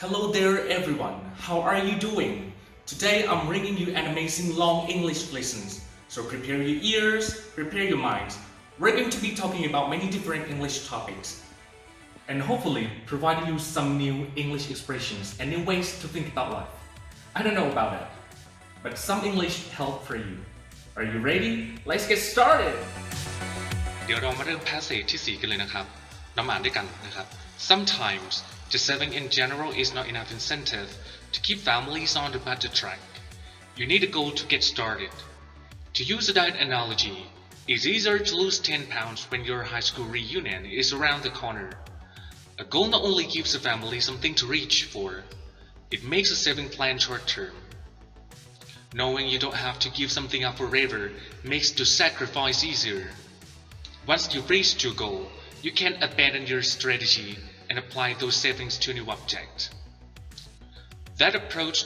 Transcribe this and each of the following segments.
Hello there everyone, how are you doing? Today I'm bringing you an amazing long English lessons. So prepare your ears, prepare your minds. We're going to be talking about many different English topics. And hopefully provide you some new English expressions and new ways to think about life. I don't know about that, but some English help for you. Are you ready? Let's get started! เดี๋ยวเรามาเริ่ม passage ที่ 4 กันเลยนะครับเรามาอ่านด้วยกันนะครับ Sometimes just saving in general is not enough incentive to keep families on the budget track. You need a goal to get started. To use a diet analogy, it's easier to lose 10 pounds when your high school reunion is around the corner. A goal not only gives a family something to reach for, it makes a saving plan short term. Knowing you don't have to give something up forever makes the sacrifice easier. Once you've reached your goal, you can abandon your strategy and apply those savings to a new object. That approach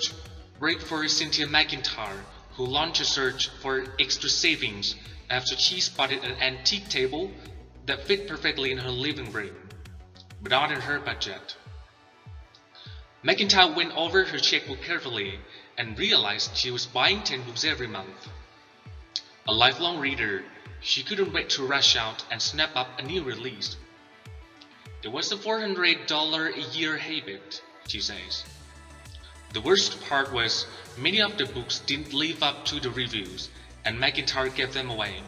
worked for Cynthia McIntyre, who launched a search for extra savings after she spotted an antique table that fit perfectly in her living room, but not in her budget. McIntyre went over her checkbook carefully and realized she was buying 10 books every month. A lifelong reader, she couldn't wait to rush out and snap up a new release. It was a $400 a year habit, she says. The worst part was many of the books didn't live up to the reviews, and McIntyre gave them away.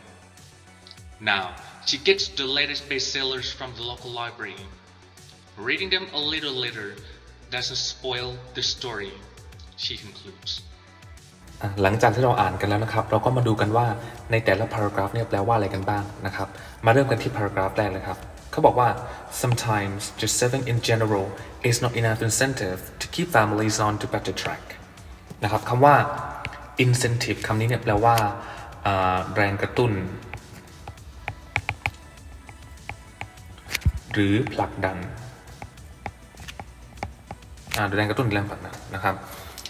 Now, she gets the latest bestsellers from the local library. Reading them a little later doesn't spoil the story, she concludes. อ่ะหลังจากที่เราอ่านกันแล้วนะครับ เราก็มาดูกันว่าในแต่ละ paragraph เนี่ยแปลว่าอะไรกันบ้างนะครับ มาเริ่มกันที่ paragraph แรกเลยครับ เขาบอกว่า sometimes just saving in general is not enough incentive to keep families on the better track นะครับคำว่า incentive คำนี้เนี่ยแปลว่าแรงกระตุ้น หรือผลักดันแรงกระตุ้นแรงผลักดันนะครับ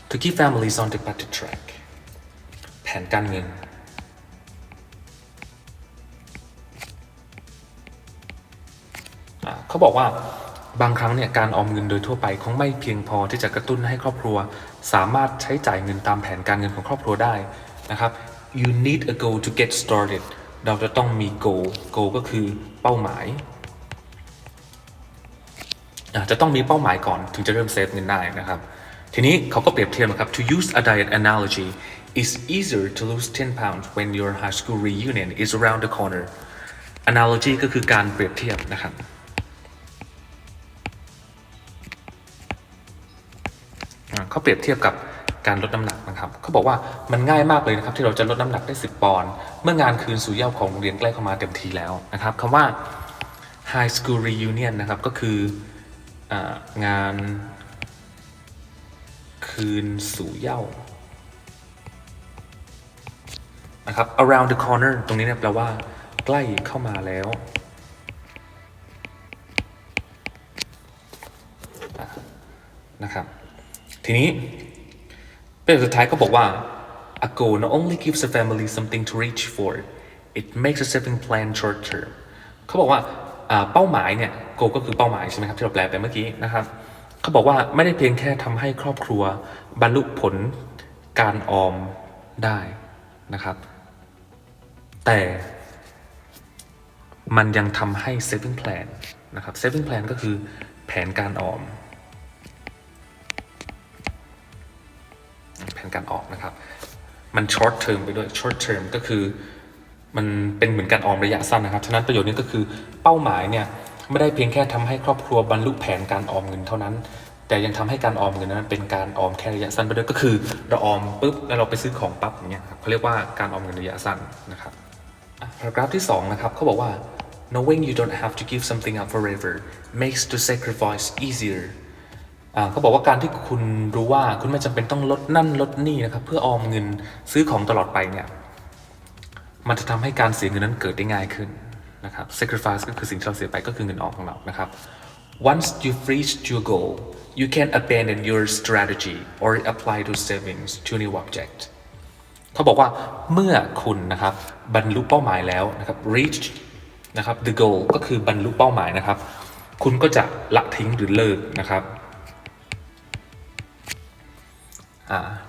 to keep families on the better track แผนการเงิน เขาบอกว่าบางครั้งเนี่ยการออมเงินโดยทั่วไปคงไม่เพียงพอที่จะกระตุ้นให้ครอบครัว สามารถใช้จ่ายเงินตามแผนการเงินของครอบครัวได้นะครับ you need a goal to get started เราจะต้องมี goal goal ก็คือเป้าหมายจะต้องมีเป้าหมายก่อนถึงจะเริ่มเซฟเงินได้นะครับ ทีนี้เขาก็เปรียบเทียบนะครับ to use a diet analogy it's easier to lose 10 pounds when your high school reunion is around the corner analogy ก็คือการเปรียบเทียบนะครับ เขาเปรียบเทียบกับการลดน้ำหนักนะครับเขาบอกว่ามันง่ายมากเลยนะครับที่เราจะลดน้ำหนักได้ 10 ปอนด์เมื่องานคืนสู่เย้าของโรงเรียนใกล้เข้ามาเต็มทีแล้วนะครับคำว่า high school reunion นะครับก็คือองานคืนสู่เย้านะครับ around the corner ตรงนี้เนี่ยแปลว่าใกล้เข้ามาแล้วนะครับ ทีนี้ประโยคสุดท้ายก็บอกว่า a goal not only gives a family something to reach for it makes a saving plan short term เขาบอกว่าเป้าหมายเนี่ย goal ก็คือเป้าหมายใช่ไหมครับที่เราแปลไปเมื่อกี้นะครับเขาบอกว่าไม่ได้เพียงแค่ทำให้ครอบครัวบรรลุผลการออมได้นะครับ แต่มันยังทำให้ saving plan นะครับ saving plan ก็คือแผนการออม แผนการออกนะครับ มัน short term ไปด้วย short term ก็คือมันเป็นเหมือนการออมระยะสั้นนะครับ ฉะนั้นประโยชน์นี้ก็คือเป้าหมายเนี่ยไม่ได้เพียงแค่ทำให้ครอบครัวบรรลุแผนการออมเงินเท่านั้น แต่ยังทำให้การออมเงินนั้นเป็นการออมแค่ระยะสั้นไปด้วยก็คือเราออมปุ๊บแล้วเราไปซื้อของปั๊บอย่างเงี้ยครับเขาเรียกว่าการออมเงินระยะสั้นนะครับอะ paragraph ที่สองนะครับเขาบอกว่า knowing you don't have to give something up forever makes the sacrifice easier เขาบอกว่าการที่คุณรู้ว่าคุณไม่จำเป็นต้องลดนั่นลดนี่นะครับ เพื่อออมเงินซื้อของตลอดไปเนี่ยมันจะทำให้การเสียเงินนั้นเกิดได้ง่ายขึ้นนะครับ sacrifice ก็คือสิ่งที่เราเสียไปก็คือเงินออมของเรานะครับ once you've reached your goal you can abandon your strategy or apply those savings to a new object เขาบอกว่าเมื่อคุณนะครับบรรลุเป้าหมายแล้วนะครับ reach นะครับ the goal ก็คือบรรลุเป้าหมายนะครับ คุณก็จะละทิ้งหรือเลิกนะครับ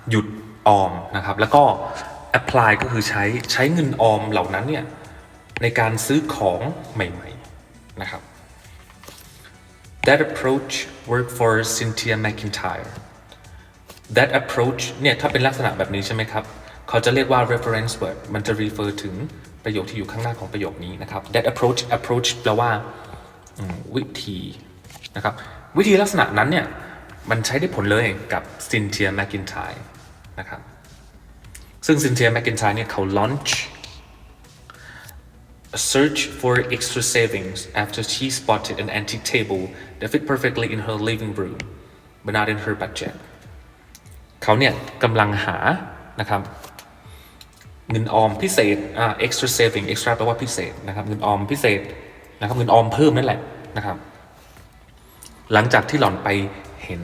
หยุดออมนะครับ แล้วก็ apply ก็คือใช้ใช้เงินออมเหล่านั้นเนี่ยในการซื้อของใหม่ๆนะครับ That approach worked for Cynthia McIntyre that approach เนี่ยถ้าเป็นลักษณะแบบนี้ใช่ไหมครับ เขาจะเรียกว่า reference word มันจะ refer ถึงประโยคที่อยู่ข้างหน้าของประโยคนี้นะครับ that approach approach แปลว่าวิธีนะครับ วิธีลักษณะนั้นเนี่ย มันใช้ได้ผลเลยกับซินเทียแมคกินไทยนะครับ ซึ่งซินเทียแมคกินไทยเนี่ยเขา launch A search for extra savings after she spotted an antique table that fit perfectly in her living room, but not in her budget. เขาเนี่ยกำลังหานะครับเงินออมพิเศษอ่า extra saving extra แปลว่าพิเศษนะครับเงินออมพิเศษนะครับเงินออมเพิ่มนั่นแหละนะครับ หลังจากที่หล่อนไป เห็น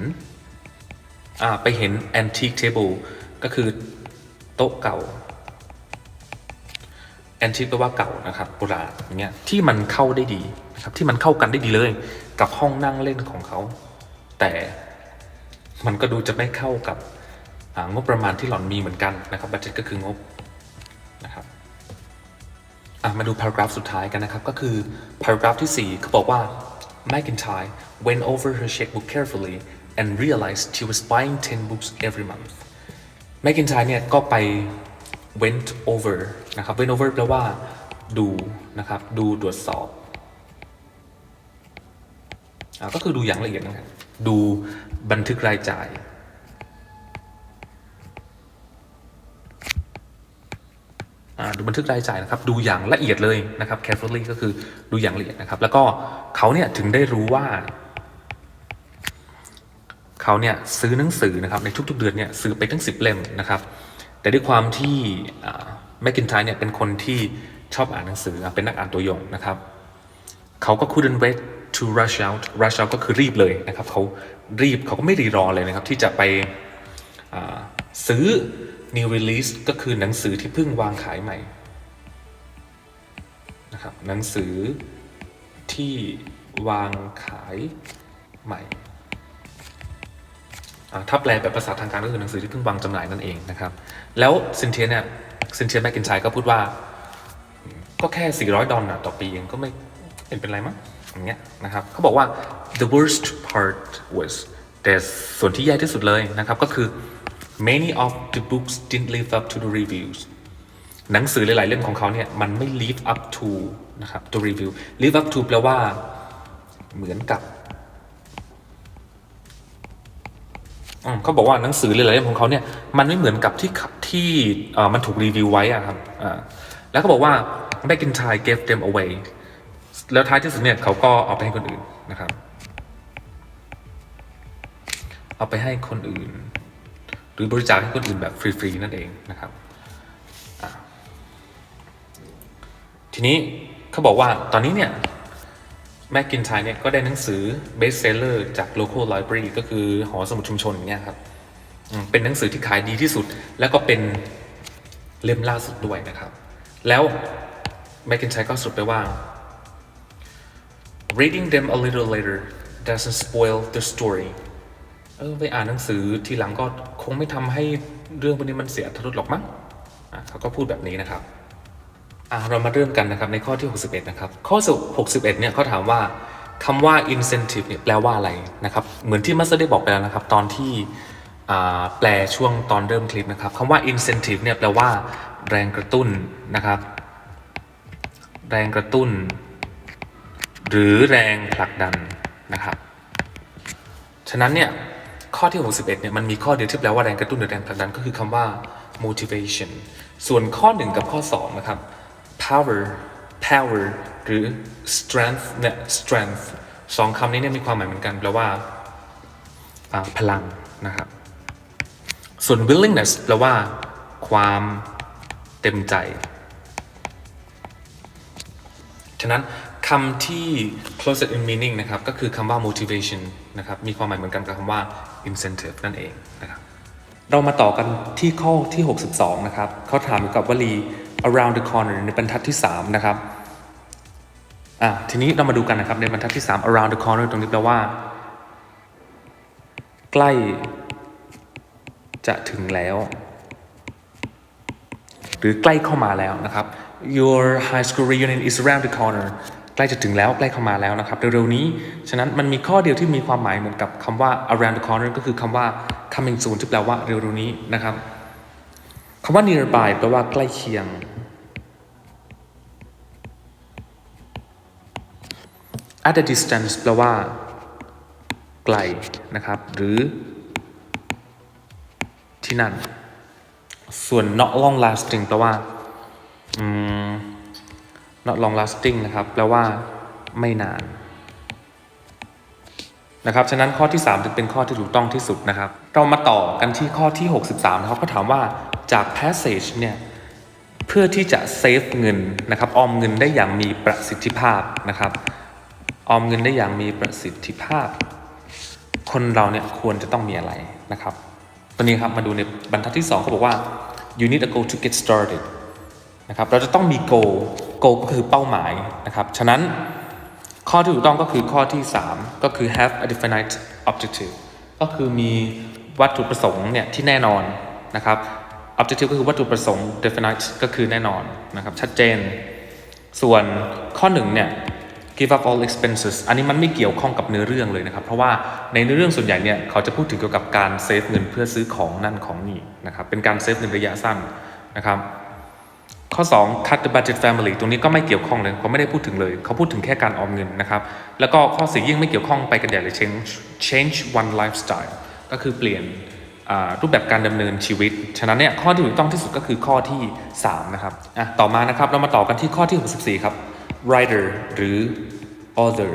อ่าไปเห็น antique table ก็คือโต๊ะเก่า antique แปลว่าเก่านะครับโบราณอย่างเงี้ยที่มันเข้าได้ดีนะครับที่มันเข้ากันได้ดีเลย กับห้องนั่งเล่นของเขา แต่มันก็ดูจะไม่เข้ากับงบประมาณที่หล่อนมีเหมือนกันนะครับบัตเจ็ตก็คืองบนะครับมาดู paragraph สุดท้ายกันนะครับ ก็คือ paragraph ที่ 4 เขาบอกว่า McIntyre went over her checkbook carefully and realized she was buying 10 books every month McIntyre เนี่ยก็ไป went over นะครับ went over แปลว่าดูนะครับ ดูตรวจสอบอก็คือดูอย่างละเอียดนะครับดูบันทึกรายจ่าย ดูบันทึกรายจ่ายนะครับ ดูอย่างละเอียดเลยนะครับ carefully ก็คือดูอย่างละเอียดนะครับ แล้วก็เขาเนี่ยถึงได้รู้ว่า เขาเนี่ยซื้อหนังสือนะครับในทุกๆ เดือนเนี่ยซื้อไปตั้งสิบเล่มนะครับ แต่ด้วยความที่แมคกินไทยเนี่ยเป็นคนที่ชอบอ่านหนังสือเป็นนักอ่านตัวยงนะครับเขาก็ couldn't wait to rush out rush out ก็คือรีบเลยนะครับเขารีบเขาก็ไม่รีรอเลยนะครับ ที่จะไปซื้อ new release ก็คือหนังสือที่เพิ่งวางขายใหม่นะครับหนังสือที่วางขายใหม่ ถ้าแปลแบบภาษาทางการก็คือหนังสือที่เพิ่งวางจำหน่ายนั่นเองนะครับ แล้วซินเทียเนี่ยซินเทียแมคกินไชก็พูดว่า ก็แค่ 400 ดอลลาร์ต่อปีเองก็ไม่เป็นเป็นไรมั้งอย่างเงี้ยนะครับเขาบอกว่า the worst part was แต่ส่วนที่แย่ที่สุดเลยนะครับก็คือ many of the books didn't live up to the reviews หนังสือหลาย ๆ เล่มของเขาเนี่ยมันไม่ live up to นะครับ to review live up to แปลว่าเหมือนกับ อืม เขาบอกว่าหนังสือหลายๆเล่มของเขาเนี่ยมันไม่เหมือนกับที่ที่มันถูกรีวิวไว้อะครับแล้วเขาบอกว่า McIntyre gave them away แล้วท้ายที่สุดเนี่ยเขาก็เอาไปให้คนอื่นนะครับ เอาไปให้คนอื่น หรือบริจาคให้คนอื่นแบบฟรีๆนั่นเองนะครับทีนี้เขาบอกว่าตอนนี้เนี่ย แมคกินไทยเนี่ยก็ได้หนังสือ best seller จาก local library ก็คือหอสมุดชุมชนเงี้ยครับเป็นหนังสือที่ขายดีที่สุด แล้วก็เป็นเล่มล่าสุดด้วยนะครับ แล้วแมคกินไทยก็สรุปไปว่า reading them a little later doesn't spoil the story เออไปอ่านหนังสือทีหลังก็คงไม่ทำให้เรื่องพวกนี้มันเสียทรุดหรอกมั้งอะเขาก็พูดแบบนี้นะครับ เรามาเริ่มกันนะครับในข้อที่ 61 นะครับ ข้อ61 เนี่ยเขาถามว่าคำว่า incentive เนี่ยแปลว่าอะไรนะครับ เหมือนที่มัสเตอร์ได้บอกไปแล้วนะครับ ตอนที่แปลช่วงตอนเริ่มคลิปนะครับคำว่า incentive เนี่ยแปลว่า แรงกระตุ้นนะครับ แรงกระตุ้น หรือแรงผลักดันนะครับ ฉะนั้นเนี่ยข้อที่ 61 เนี่ยมันมีข้อเดียวที่แปลว่าแรงกระตุ้นหรือแรงผลักดันก็คือคำว่า motivation ส่วนข้อ 1 กับข้อ 2 นะครับ power power หรือ strength เนี่ย strength สองคำนี้เนี่ยมีความหมายเหมือนกันแปลว่าพลังนะครับ ส่วน willingness แปลว่า ความเต็มใจ ฉะนั้นคำที่ closer in meaning นะครับ ก็คือคำว่า motivation นะครับ มีความหมายเหมือนกันกับคำว่า incentive นั่นเองนะครับ เรามาต่อกันที่ข้อที่ 62 นะครับ เขาถามเกี่ยวกับวลี around the corner ในบรรทัดที่ 3 นะครับอะทีนี้เรามาดูกันนะครับ ในบรรทัดที่ 3 around the corner ตรงนี้แปลว่า ใกล้จะถึงแล้ว หรือใกล้เข้ามาแล้วนะครับ your high school reunion is around the corner ใกล้จะถึงแล้วใกล้เข้ามาแล้วนะครับเร็วๆนี้ ฉะนั้นมันมีข้อเดียวที่มีความหมายเหมือนกับคำว่า around the corner ก็คือคำว่า coming soon ที่แปลว่าเร็วๆนี้นะครับ คำว่า nearby แปลว่าใกล้เคียง at a distance แปลว่า ไกลนะครับ หรือ ที่นั่น ส่วน not long lasting แปลว่า not long lasting นะครับ แปลว่า ไม่นาน นะครับ ฉะนั้นข้อที่3จึงเป็นข้อที่ถูกต้องที่สุดนะครับ เรามาต่อกันที่ข้อที่ 63นะครับก็ถามว่า จาก passage เนี่ยเพื่อที่จะเซฟเงินนะครับออมเงินได้อย่างมีประสิทธิภาพนะครับออมเงินได้อย่างมีประสิทธิภาพ คนเราเนี่ยควรจะต้องมีอะไรนะครับตัวนี้ครับมาดูในบรรทัดที่2เขาบอกว่า you need a goal to get started นะครับเราจะต้องมี goal goal ก็คือเป้าหมายนะครับฉะนั้นข้อที่ถูกต้องก็คือข้อที่ 3 ก็คือ have a definite objective ก็คือมีวัตถุประสงค์เนี่ยที่แน่นอนนะครับ objective ก็คือวัตถุประสงค์ definite ก็คือแน่นอนนะครับชัดเจน ส่วนข้อหนึ่งเนี่ย give up all expenses อันนี้มันไม่เกี่ยวข้องกับเนื้อเรื่องเลยนะครับ เพราะว่าในเนื้อเรื่องส่วนใหญ่เนี่ยเขาจะพูดถึงเกี่ยวกับการเซฟเงินเพื่อซื้อของนั่นของนี่นะครับเป็นการเซฟเงินระยะสั้นนะครับข้อ 2 cut the budget family ตรงนี้ก็ไม่เกี่ยวข้องเลยเขาไม่ได้พูดถึงเลย เขาพูดถึงแค่การออมเงินนะครับ แล้วก็ข้อสี่ยิ่งไม่เกี่ยวข้องไปกันใหญ่เลย change change one lifestyle ก็คือเปลี่ยน รูปแบบการดำเนินชีวิต ฉะนั้นเนี่ยข้อที่ถูกต้องที่สุดก็คือข้อที่ 3 นะครับอะต่อมานะครับเรามาต่อกันที่ข้อที่ 64 ครับ writer หรือ author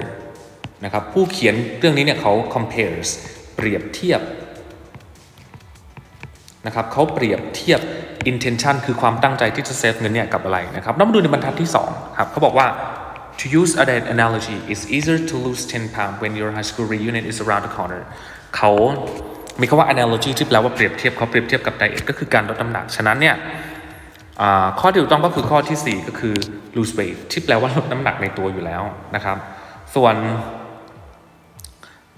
นะครับผู้เขียนเรื่องนี้เนี่ยเขา compares เปรียบเทียบนะครับเขาเปรียบเทียบ intention คือความตั้งใจที่จะเซฟเงินเนี่ยกับอะไรนะครับเรามาดูในบรรทัดที่2ครับเขาบอกว่า to use a diet analogy it's easier to lose 10 pounds when your high school reunion is around the corner เขา มีคำว่า analogy ที่แปลว่าเปรียบเทียบเขาเปรียบเทียบกับ diet ก็คือการลดน้ำหนัก ฉะนั้นเนี่ยข้อที่ถูกต้องก็คือข้อที่ 4 ก็คือ lose weight ที่แปลว่าลดน้ำหนักในตัวอยู่แล้วนะครับ ส่วน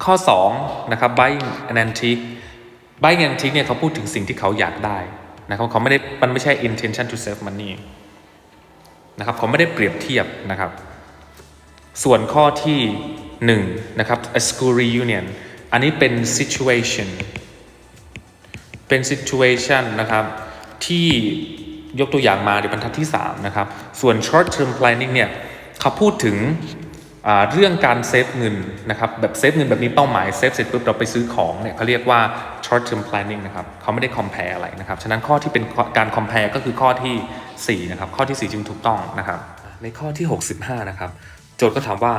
ข้อ2นะครับ buying an antique buying an antique เนี่ยเขาพูดถึงสิ่งที่เขาอยากได้นะครับเขาไม่ได้มันไม่ใช่ intention to save money นะครับเขาไม่ได้เปรียบเทียบนะครับ ส่วนข้อที่1นะครับ a school reunion อันนี้เป็น situation เป็น situation นะครับ ที่ยกตัวอย่างมาในบรรทัดที่ 3 นะครับ ส่วน short term planning เนี่ยเขาพูดถึงเรื่องการเซฟเงินนะครับแบบเซฟเงินแบบมีเป้าหมายเซฟเสร็จปุ๊บเราไปซื้อของเนี่ยเขาเรียกว่า short term planning นะครับเขาไม่ได้ compare อะไรนะครับ ฉะนั้นข้อที่เป็นการ compare ก็คือข้อทีสี่4 นะครับ ข้อที่ 4 จึงถูกต้องนะครับ ในข้อที่ 65 นะครับ โจทย์ก็ถามว่า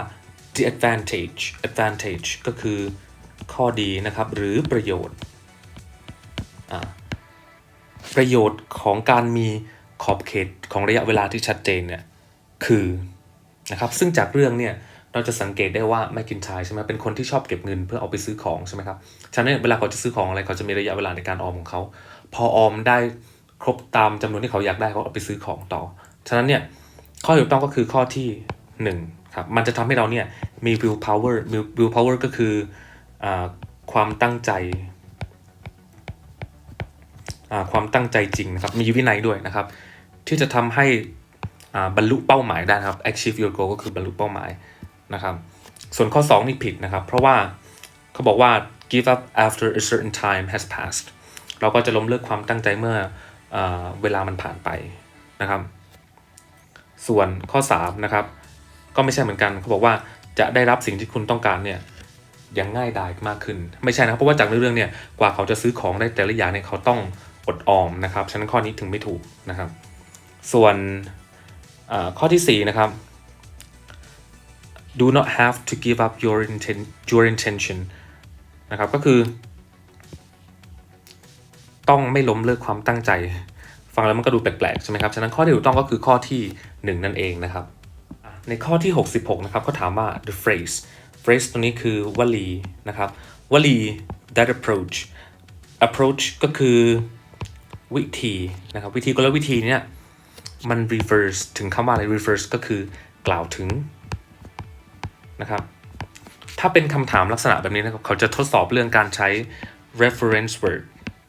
the advantage advantage ก็คือ ข้อดีนะครับหรือประโยชน์ ประโยชน์ของการมีขอบเขตของระยะเวลาที่ชัดเจนเนี่ยคือนะครับซึ่งจากเรื่องเนี่ยเราจะสังเกตได้ว่าแมคกินทายใช่ไหมเป็นคนที่ชอบเก็บเงินเพื่อเอาไปซื้อของใช่ไหมครับฉะนั้นเวลาเขาจะซื้อของอะไรเขาจะมีระยะเวลาในการออมของเขา พอออมได้ครบตามจำนวนที่เขาอยากได้เขาเอาไปซื้อของต่อ ฉะนั้นเนี่ยข้อถูกต้องก็คือข้อที่หนึ่งครับมันจะทำให้เราเนี่ยมี will power will power ก็คือ ความตั้งใจ ความตั้งใจจริงนะครับ มีวินัยด้วยนะครับ ที่จะทำให้บรรลุเป้าหมายได้นะครับ achieve your goal ก็คือบรรลุเป้าหมายนะครับ ส่วนข้อ 2 นี่ผิดนะครับ เพราะว่าเขาบอกว่า give up after a certain time has passed เราก็จะล้มเลิกความตั้งใจเมื่ออเวลามันผ่านไปนะครับ ส่วนข้อ 3 นะครับ ก็ไม่ใช่เหมือนกันเขาบอกว่าจะได้รับสิ่งที่คุณต้องการเนี่ย ยังง่ายดายมากขึ้น ไม่ใช่นะครับเพราะว่าจากเรื่องเนี่ยกว่าเขาจะซื้อของได้แต่ละอย่างเนี่ยเขาต้องอดออมนะครับฉะนั้นข้อนี้ถึงไม่ถูกนะครับ ส่วนข้อที่4นะครับ do not have to give up your inten your intention นะครับก็คือ ต้องไม่ล้มเลิกความตั้งใจ ฟังแล้วมันก็ดูแปลกๆใช่ไหมครับฉะนั้นข้อที่ถูกต้องก็คือข้อที่ 1 นั่นเองนะครับ ในข้อที่ 66 นะครับก็ถามว่า the phrase เฟสตัวนี้คือวลีนะครับวลี that approach approach ก็คือวิธีนะครับวิธีก็แล้ววิธีเนี้ยมัน reverse ถึงคำว่าอะไร reverse ก็คือกล่าวถึงนะครับถ้าเป็นคำถามลักษณะแบบนี้นะครับเขาจะทดสอบเรื่องการใช้ reference word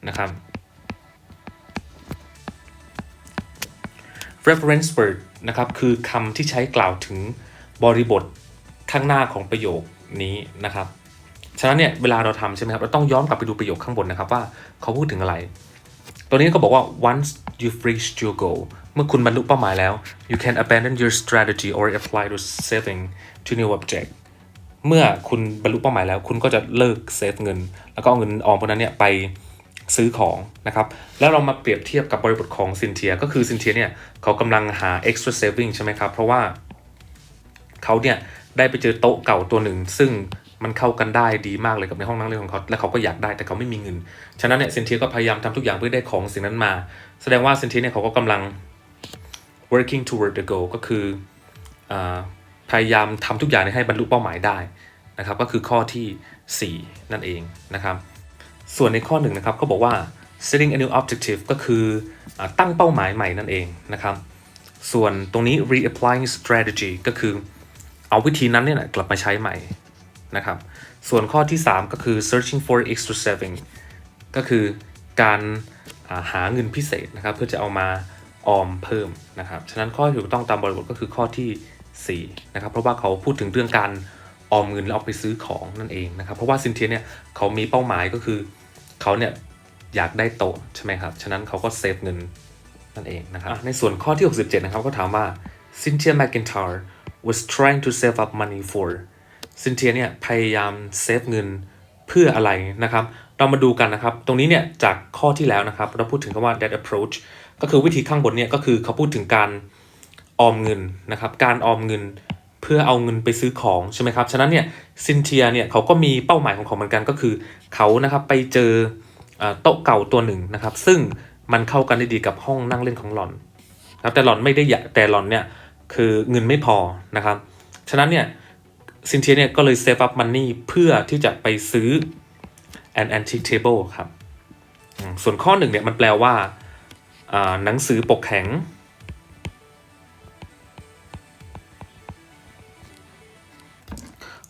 นะครับ reference word นะครับคือคำที่ใช้กล่าวถึงบริบท ข้างหน้าของประโยคนี้นะครับ ฉะนั้นเนี่ยเวลาเราทำใช่ไหมครับเราต้องย้อนกลับไปดูประโยคข้างบนนะครับว่าเขาพูดถึงอะไร ตัวนี้เขาบอกว่า once you reach your goal เมื่อคุณบรรลุเป้าหมายแล้ว you can abandon your strategy or apply to saving to new object เมื่อคุณบรรลุเป้าหมายแล้ว คุณก็จะเลิกเซฟเงิน แล้วก็เอาเงินออมพวกนั้นเนี่ยไปซื้อของนะครับ แล้วเรามาเปรียบเทียบกับบริบทของซินเทีย ก็คือซินเทียเนี่ยเขากำลังหา extra saving ใช่ไหมครับ เพราะว่าเขาเนี่ย ได้ไปเจอโต๊ะเก่าตัวหนึ่ง ซึ่งมันเข้ากันได้ดีมากเลยกับในห้องนั่งเล่นของเขา และเขาก็อยากได้แต่เขาไม่มีเงิน ฉะนั้นเนี่ยเซนเทียก็พยายามทำทุกอย่างเพื่อได้ของสิ่งนั้นมา แสดงว่าเซนเทียเนี่ยเขาก็กำลัง working toward the goal ก็คืออพยายามทำทุกอย่างให้บรรลุเป้าหมายได้นะครับก็คือข้อที่ 4 นั่นเองนะครับส่วนในข้อหนึ่งนะครับเขาบอกว่า setting a new objective ก็คืออตั้งเป้าหมายใหม่นั่นเองนะครับส่วนตรงนี้ reapplying strategy ก็คือ เอาวิธีนั้นเนี่ยนะกลับมาใช้ใหม่นะครับ ส่วนข้อที่ 3 ก็คือ searching for extra saving ก็คือการอ่าหาเงินพิเศษนะครับ เพื่อจะเอามาออมเพิ่มนะครับ ฉะนั้นข้อที่ถูกต้องตามบริบทก็คือข้อทีสี่4นะครับ เพราะว่าเขาพูดถึงเรื่องการออมเงินแล้วเอาไปซื้อของนั่นเองนะครับ เพราะว่าซินเทียเนี่ยเขามีเป้าหมายก็คือเขาเนี่ยอยากได้โต๊ะใช่ไหมครับ ฉะนั้นเขาก็เซฟเงินนั่นเองนะครับอะในส่วนข้อที่ 67 นะครับก็ถามว่า Cynthia McIntyre was trying to save up money for ซินเทียเนี่ยพยายามเซฟเงินเพื่ออะไรนะครับ เรามาดูกันนะครับ ตรงนี้เนี่ยจากข้อที่แล้วนะครับ เราพูดถึงคำว่า that approach ก็คือวิธีข้างบนเนี่ยก็คือเขาพูดถึงการออมเงินนะครับ การออมเงินเพื่อเอาเงินไปซื้อของใช่ไหมครับ ฉะนั้นเนี่ยซินเทียเนี่ยเขาก็มีเป้าหมายของเขาเหมือนกันก็คือเขานะครับไปเจอโต๊ะเก่าตัวหนึ่งนะครับ ซึ่งมันเข้ากันได้ดีกับห้องนั่งเล่นของหล่อนนะครับแต่หล่อนไม่ได้อยากแต่หล่อนเนี่ย คือเงินไม่พอนะครับ ฉะนั้นเนี่ยซินเทียเนี่ยก็เลย save up money เพื่อที่จะไปซื้อ an antique table ครับ ส่วนข้อหนึ่งเนี่ยมันแปลว่าหนังสือปกแข็ง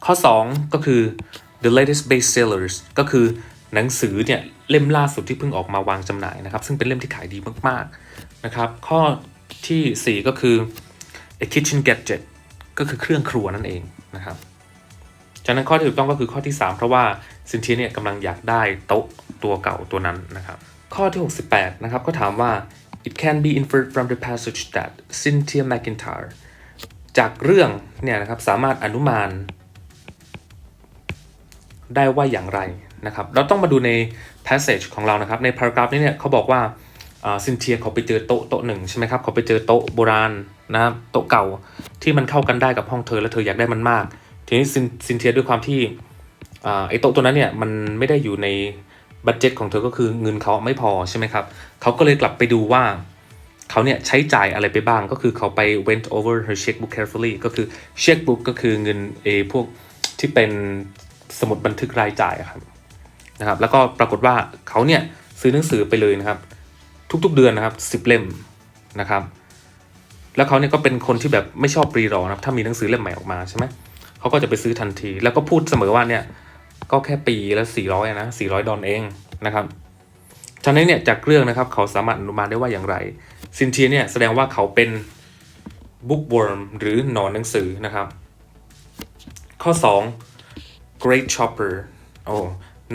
ข้อ 2 ก็คือ the latest bestsellers ก็คือหนังสือเนี่ยเล่มล่าสุดที่เพิ่งออกมาวางจำหน่ายนะครับ ซึ่งเป็นเล่มที่ขายดีมากๆนะครับ ข้อทีสี่4 ก็คือ a kitchen gadget ก็คือเครื่องครัวนั่นเองนะครับจากนั้นข้อที่ถูกต้องก็คือข้อที่ 3 เพราะว่าซินเทียเนี่ยกำลังอยากได้โต๊ะตัวเก่าตัวนั้นนะครับ ข้อที่ 68 นะครับก็ถามว่า it can be inferred from the passage that Cynthia McIntyre จากเรื่องเนี่ยนะครับสามารถอนุมาน ได้ว่าอย่างไรนะครับ เราต้องมาดูใน passage ของเรานะครับ ใน paragraph นี้เนี่ยเขาบอกว่า ซินเทียเขาไปเจอโต๊ะโต๊ะหนึ่งใช่ไหมครับเขาไปเจอโต๊ะโบราณนะครับโต๊ะเก่าที่มันเข้ากันได้กับห้องเธอแล้วเธออยากได้มันมาก ทีนี้ซินซินเทียด้วยความที่ไอ้โต๊ะตัวนั้นเนี่ยมันไม่ได้อยู่ในบัตเจ็ตของเธอก็คือเงินเขาไม่พอใช่ไหมครับเขาก็เลยกลับไปดูว่าเขาเนี่ยใช้จ่ายอะไรไปบ้างก็คือเขาไป went over her checkbook carefully ก็คือ checkbook ก็คือเงินเอพวกที่เป็นสมุดบันทึกรายจ่ายครับนะครับแล้วก็ปรากฏว่าเขาเนี่ยซื้อหนังสือไปเลยนะครับ ทุกๆเดือนนะครับสิบเล่มนะครับ แล้วเขาเนี่ยก็เป็นคนที่แบบไม่ชอบรีรอนะครับถ้ามีหนังสือเล่มใหม่ออกมาใช่ไหมเขาก็จะไปซื้อทันที แล้วก็พูดเสมอว่าเนี่ยก็แค่ปีละสี่ร้อยนะสี่ร้อยดอลเองนะครับฉะนั้นเนี่ยจากเรื่องนะครับเขาสามารถอนุมานได้ว่าอย่างไรซินเทียเนี่ยแสดงว่าเขาเป็นบุ๊กวอร์มหรือหนอนหนังสือนะครับ ข้อ 2 great shopper โอ้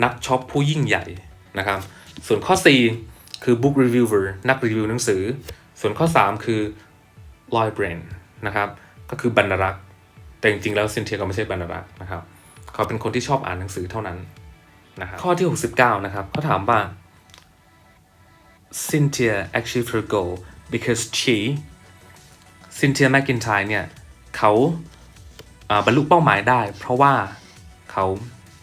นักช็อปผู้ยิ่งใหญ่นะครับ ส่วนข้อ 4 คือ book reviewer นักรีวิวหนังสือ ส่วนข้อ 3 คือ librarian นะครับ ก็คือบรรณารักษ์แต่จริงๆแล้วซินเทียก็ไม่ใช่บรรณารักษ์นะครับ เขาเป็นคนที่ชอบอ่านหนังสือเท่านั้นนะครับข้อที่ 69 นะครับเขาถามว่า Cynthia achieved her goal because she Cynthia McIntyre เนี่ยเขาอ่าบรรลุเป้าหมายได้ เพราะว่าเขา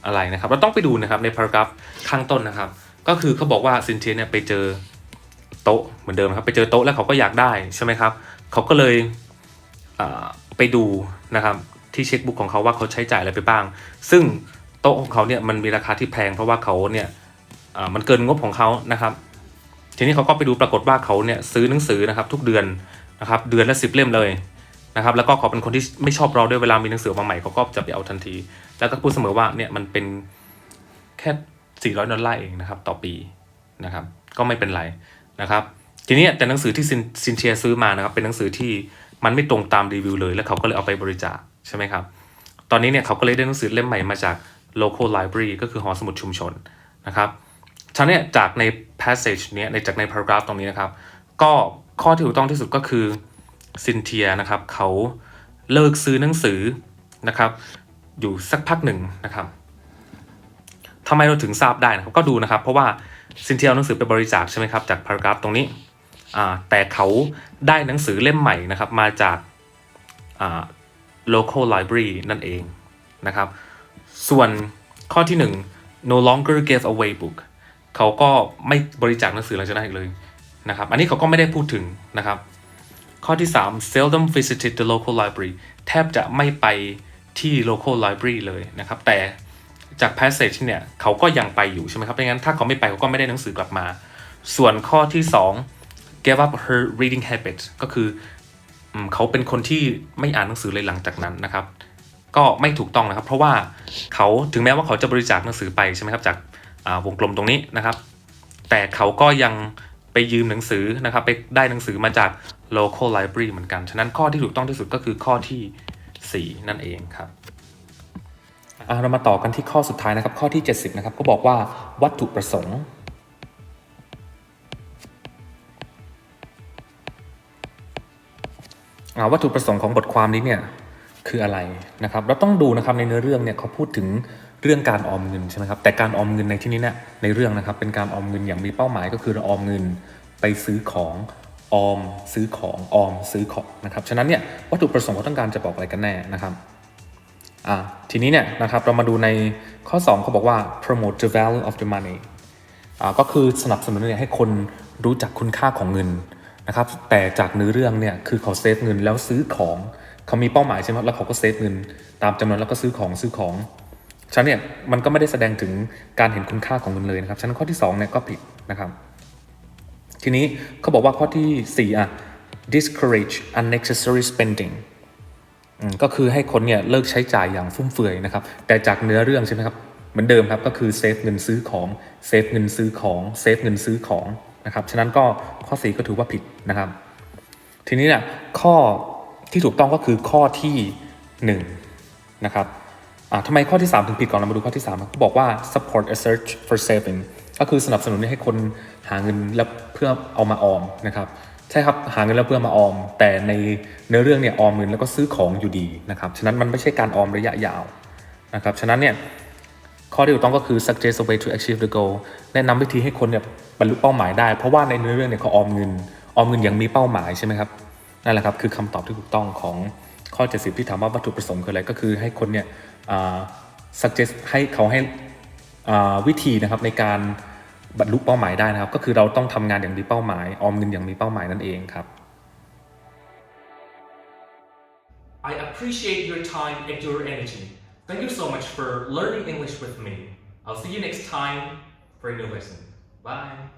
อะไรนะครับ เราต้องไปดูนะครับใน paragraph ข้างต้นนะครับ ก็คือเขาบอกว่าซินเทียเนี่ยไปเจอโต๊ะเหมือนเดิมครับ ไปเจอโต๊ะแล้วเขาก็อยากได้ใช่ไหมครับเขาก็เลยไปดูนะครับที่เช็คบุ๊กของเขาว่าเขาใช้จ่ายอะไรไปบ้าง ซึ่งโต๊ะของเขาเนี่ยมันมีราคาที่แพงเพราะว่าเขาเนี่ยมันเกินงบของเขานะครับ ทีนี้เขาก็ไปดูปรากฏว่าเขาเนี่ยซื้อหนังสือนะครับทุกเดือนนะครับเดือนละสิบเล่มเลยนะครับ แล้วก็เขาเป็นคนที่ไม่ชอบรอด้วยเวลามีหนังสือมาใหม่เขาก็จะไปเอาทันที แล้วก็พูดเสมอว่าเนี่ยมันเป็นแค่ 400 ดอลลาร์เองนะครับต่อปีนะครับ ก็ไม่เป็นไรนะครับ ทีนี้แต่หนังสือที่ซินเทียซื้อมานะครับ เป็นหนังสือที่มันไม่ตรงตามรีวิวเลย แล้วเขาก็เลยเอาไปบริจาคใช่ไหมครับ ตอนนี้เนี่ยเขาก็เลยได้หนังสือเล่มใหม่มาจาก local library ก็คือหอสมุดชุมชนนะครับฉะนั้นเนี่ยจากใน passage เนี้ยในจากใน paragraph ตรงนี้นะครับ ก็ข้อที่ถูกต้องที่สุดก็คือซินเทียนะครับเขาเลิกซื้อหนังสือนะครับ อยู่สักพักหนึ่งนะครับ ทำไมเราถึงทราบได้นะครับก็ดูนะครับ เพราะว่าซินเทียเอาหนังสือไปบริจาคใช่ไหมครับจาก paragraph ตรงนี้แต่เขาได้หนังสือเล่มใหม่นะครับมาจากา local library นั่นเองนะครับ ส่วนข้อที่ 1 no longer gave away book เขาก็ไม่บริจาคหนังสือหลังจากนั้นอีกเลยนะครับ อันนี้เขาก็ไม่ได้พูดถึงนะครับ ข้อที่ 3 seldom visited the local library แทบจะไม่ไปที่ local library เลยนะครับ แต่ จาก passage เนี่ยเขาก็ยังไปอยู่ใช่ไหมครับดังนั้นถ้าเขาไม่ไปเขาก็ไม่ได้หนังสือกลับมา ส่วนข้อที่ 2 gave up her reading habit ก็คือเขาเป็นคนที่ไม่อ่านหนังสือเลยหลังจากนั้นนะครับ ก็ไม่ถูกต้องนะครับ เพราะว่าเขาถึงแม้ว่าเขาจะบริจาคหนังสือไปใช่ไหมครับจากวงกลมตรงนี้นะครับ แต่เขาก็ยังไปยืมหนังสือนะครับ ไปได้หนังสือมาจาก local library เหมือนกัน ฉะนั้นข้อที่ถูกต้องที่สุดก็คือข้อทีสี่4 นั่นเองครับ เรามาต่อกันที่ข้อสุดท้ายนะครับ ข้อที่ 70 นะครับ ก็บอกว่าวัตถุประสงค์ วัตถุประสงค์ของบทความนี้เนี่ยคืออะไรนะครับ เราต้องดูนะครับในเนื้อเรื่องเนี่ยเขาพูดถึงเรื่องการออมเงินใช่ไหมครับ แต่การออมเงินในที่นี้เนี่ยในเรื่องนะครับเป็นการออมเงินอย่างมีเป้าหมายก็คือเราออมเงินไปซื้อของออมซื้อของออมซื้อของนะครับ ฉะนั้นเนี่ยวัตถุประสงค์เขาต้องการจะบอกอะไรกันแน่นะครับ ทีนี้เนี่ยนะครับเรามาดูในข้อ 2 เขาบอกว่า promote the value of the money ก็คือสนับสนุนเนี่ยให้คนรู้จักคุณค่าของเงินนะครับแต่จากเนื้อเรื่องเนี่ยคือเขาเซฟเงินแล้วซื้อของเขามีเป้าหมายใช่ไหมแล้วเขาก็เซฟเงิน ตามจำนวนแล้วก็ซื้อของซื้อของฉันเนี่ยมันก็ไม่ได้แสดงถึงการเห็นคุณค่าของเงินเลยนะครับฉันข้อที่2เนี่ยก็ผิดนะครับทีนี้เขาบอกว่าข้อที่4อะ discourage unnecessary spending ก็คือให้คนเนี่ยเลิกใช้จ่ายอย่างฟุ่มเฟือยนะครับ แต่จากเนื้อเรื่องใช่ไหมครับเหมือนเดิมครับก็คือเซฟเงินซื้อของเซฟเงินซื้อของเซฟเงินซื้อของนะครับฉะนั้นก็ข้อ 4 ก็ถือว่าผิดนะครับ ทีนี้เนี่ยข้อที่ถูกต้องก็คือข้อที่1นะครับอ่าทำไมข้อที่ 3 ถึงผิดก่อนเรามาดูข้อที่3ครับเขาบอกว่า support a search for saving ก็คือสนับสนุนให้คนหาเงินแล้วเพื่อเอามาออมนะครับ ใช่ครับหาเงินแล้วเพื่อมาออม แต่ในเนื้อเรื่องเนี่ยออมเงินแล้วก็ซื้อของอยู่ดีนะครับฉะนั้นมันไม่ใช่การออมระยะยาวนะครับฉะนั้นเนี่ยข้อที่ถูกต้องก็คือ suggest a way to achieve the goal แนะนำวิธีให้คนเนี่ยบรรลุเป้าหมายได้ เพราะว่าในเนื้อเรื่องเนี่ยเขาออมเงินออมเงินอย่างมีเป้าหมายใช่ไหมครับนั่นแหละครับคือคำตอบที่ถูกต้องของข้อ 70 ที่ถามว่าวัตถุประสงค์คืออะไรก็คือให้คนเนี่ยอ่า suggest ให้เขาให้อ่าวิธีนะครับในการ บรรลุเป้าหมายได้นะครับ ก็คือเราต้องทำงานอย่างมีเป้าหมาย ออมเงินอย่างมีเป้าหมายนั่นเองครับ I appreciate your time and your energy. Thank you so much for learning English with me. I'll see you next time for a new lesson. Bye.